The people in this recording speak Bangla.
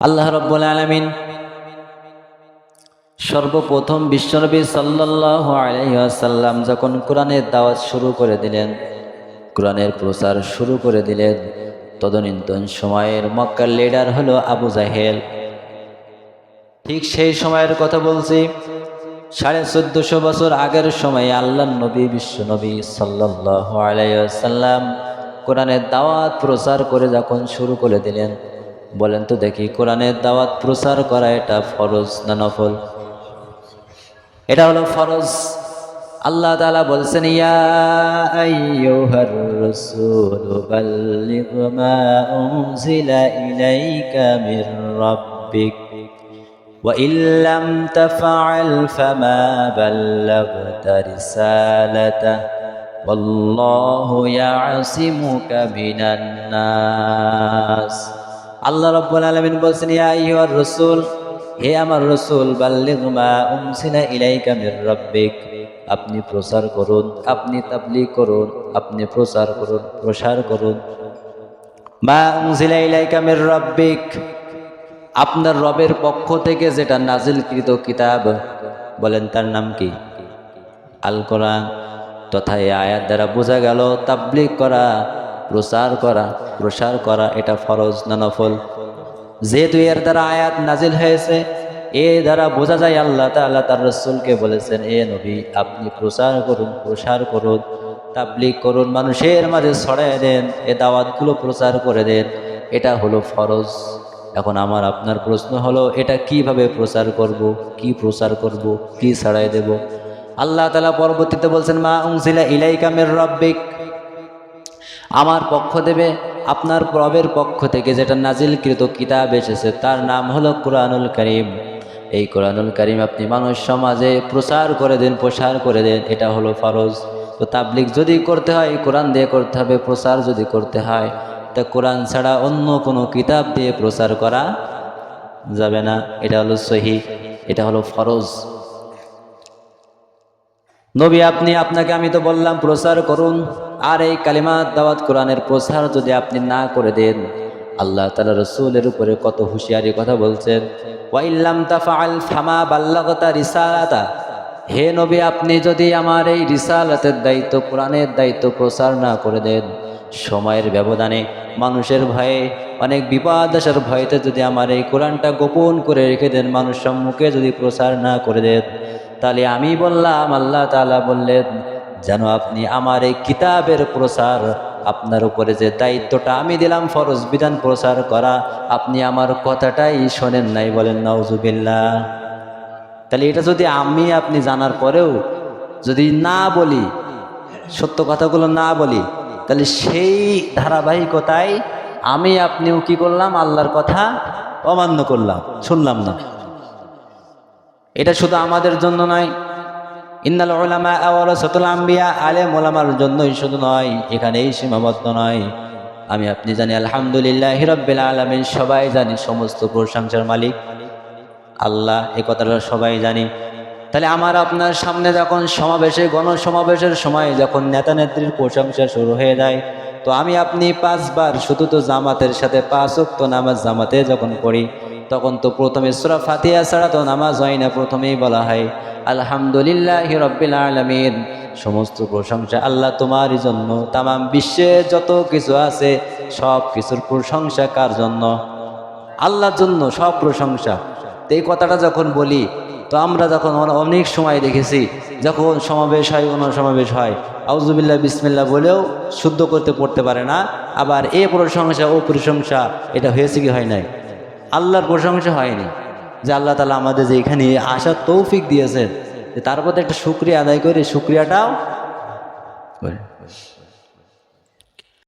আল্লাহ রব্বুল আলমিন সর্বপ্রথম বিশ্বনবী সাল্লাহ আলাইসাল্লাম যখন কোরআনের দাওয়াত শুরু করে দিলেন, কোরআনের প্রচার শুরু করে দিলেন, তদনীন্তন সময়ের মক্কার লিডার হলো আবু জাহেল। ঠিক সেই সময়ের কথা বলছি, সাড়ে চোদ্দশো বছর আগের সময়ে আল্লাহ নবী বিশ্বনবী সাল্লাহ আলাইসাল্লাম কোরআনের দাওয়াত প্রচার করে যখন শুরু করে দিলেন বলেন তো দেখি কোরআনের দাওয়াত প্রচার করা এটা ফরজ না নফল এটা হলো ফরজ আল্লাহ তাআলা বলছেন ইয়া আইয়ুহার রাসূল বাল্লিগ মা উনজিলা ইলাইকা মির রাব্বিক وإن لم تفعل فما بلغت رسالته والله يعصمك من الناس আল্লাহ রাব্বুল আলামিন বলছেন, ইয়া রাসূল, হে আমার রসুল আপনি প্রচার করুন, আপনি তাবলীগ করুন, আপনি প্রচার করুন, প্রসার করুন। মা উনসিলা ইলাইকা মির রাব্বিক, আপনার রবের পক্ষ থেকে যেটা নাজিলকৃত কিতাব, বলেন তার নাম কি? আল কোরআন তথা আয়াত দ্বারা বোঝা গেল, তাবলিগ করা প্রচার করা, প্রসার করা এটা ফরজ না নফল? যেহেতু এর দ্বারা আয়াত নাজিল হয়েছে, এ দ্বারা বোঝা যায় আল্লাহ তাল্লাহ তার রসুলকে বলেছেন, এ নবী, আপনি প্রচার করুন, প্রসার করুন, তাবলিগ করুন, মানুষের মাঝে ছড়াই দেন, এ দাওয়াতগুলো প্রচার করে দেন, এটা হলো ফরজ। এখন আমার আপনার প্রশ্ন হলো, এটা কীভাবে প্রচার করব, কি প্রচার করব, কি ছড়াই দেব? আল্লাহ তালা পরবর্তীতে বলছেন, মা উংসিলা ইলাইকামের রব্বিক। আমার পক্ষ দেবে, আপনার রবের পক্ষ থেকে যেটা নাজিলকৃত কিতাব এসেছে, তার নাম হলো কোরআনুল করিম। এই কোরআনুল করিম আপনি মানুষ সমাজে প্রচার করে দেন, প্রসার করে দেন, এটা হলো ফরজ। তো তাবলিক যদি করতে হয়, কোরআন দিয়ে করতে হবে প্রচার যদি করতে হয়, তা কোরআন ছাড়া অন্য কোনো কিতাব দিয়ে প্রচার করা যাবে না। এটা হলো সহি, এটা হলো ফরজ। নবী, আপনি, আপনাকে আমি তো বললাম প্রচার করুন। আর এই কালিমা দাওয়াত কোরআনের প্রচার যদি আপনি না করে দেন, আল্লাহ তালা রসুলের উপরে কত হুঁশিয়ারি কথা বলছেন। ওয়াইল্লাম ফামা হে নবী, আপনি যদি আমার এই রিসালাতের দায়িত্ব, কোরআনের দায়িত্ব প্রচার না করে দেন, সময়ের ব্যবধানে, মানুষের ভয়ে, অনেক বিপদ আসার ভয়তে যদি আমার এই কোরআনটা গোপন করে রেখে দেন, মানুষ সম্মুখে যদি প্রচার না করে দেন তাহলে আমি বললাম, আল্লাহ তালা বললেন, যেন আপনি আমার এই কিতাবের প্রচার আপনার উপরে যে দায়িত্বটা আমি দিলাম, ফরজ বিধান প্রচার করা, আপনি আমার কথাটাই শোনেন নাই বলেন নওজুবিল্লা তাহলে এটা যদি আমি আপনি জানার পরেও যদি না বলি, সত্য কথাগুলো না বলি, তাহলে সেই ধারাবাহিকতায় আমি আপনিও কি করলাম? আল্লাহর কথা অমান্য করলাম, শুনলাম না। এটা শুধু আমাদের জন্য নয়। ইন্নাল ওলামা আওয়ারসাতুল আম্বিয়া আলেম ওলামার জন্যই শুধু নয়, এখানেই সীমাবদ্ধ নয়। আমি আপনি জানি, আলহামদুলিল্লাহ হিরব্বিল আলমিন, সবাই জানি সমস্ত প্রশংসার মালিক। আল্লাহ এ কথাটা সবাই জানি। তাহলে আমার আপনার সামনে যখন সমাবেশে, গণসমাবেশের সময় যখন নেতা নেত্রীর প্রশংসা শুরু হয়ে যায়, তো আমি আপনি পাঁচবার, শুধু তো জামাতের সাথে পাঁচ তো নামাজ জামাতে যখন পড়ি তখন তো প্রথমে সুরা ফাতিয়া ছাড়া তো নামাজ হয় না প্রথমেই বলা হয়, আলহামদুলিল্লাহ রব্বিল আলমিন। সমস্ত প্রশংসা আল্লাহ তোমারই জন্য, তামাম বিশ্বে যত কিছু আছে, সব কিছুর প্রশংসা কার জন্য? আল্লাহর জন্য সব প্রশংসা। তো এই কথাটা যখন বলি, তো আমরা যখন অনেক সময় দেখেছি, যখন সমাবেশ হয় কোনো সমাবেশ হয় আউজুবিল্লাহ বিসমিল্লা বলেও শুদ্ধ করতে পড়তে পারে না, আবার এ প্রশংসা, ও প্রশংসা, এটা হয়েছে কি হয় নাই? আল্লাহর প্রশংসা হয়নি যে আল্লাহ তালা আমাদের যে এখানে আসার তৌফিক দিয়েছেন তার প্রতি একটা শুক্রিয়া আদায় করে শুক্রিয়াটাও করে।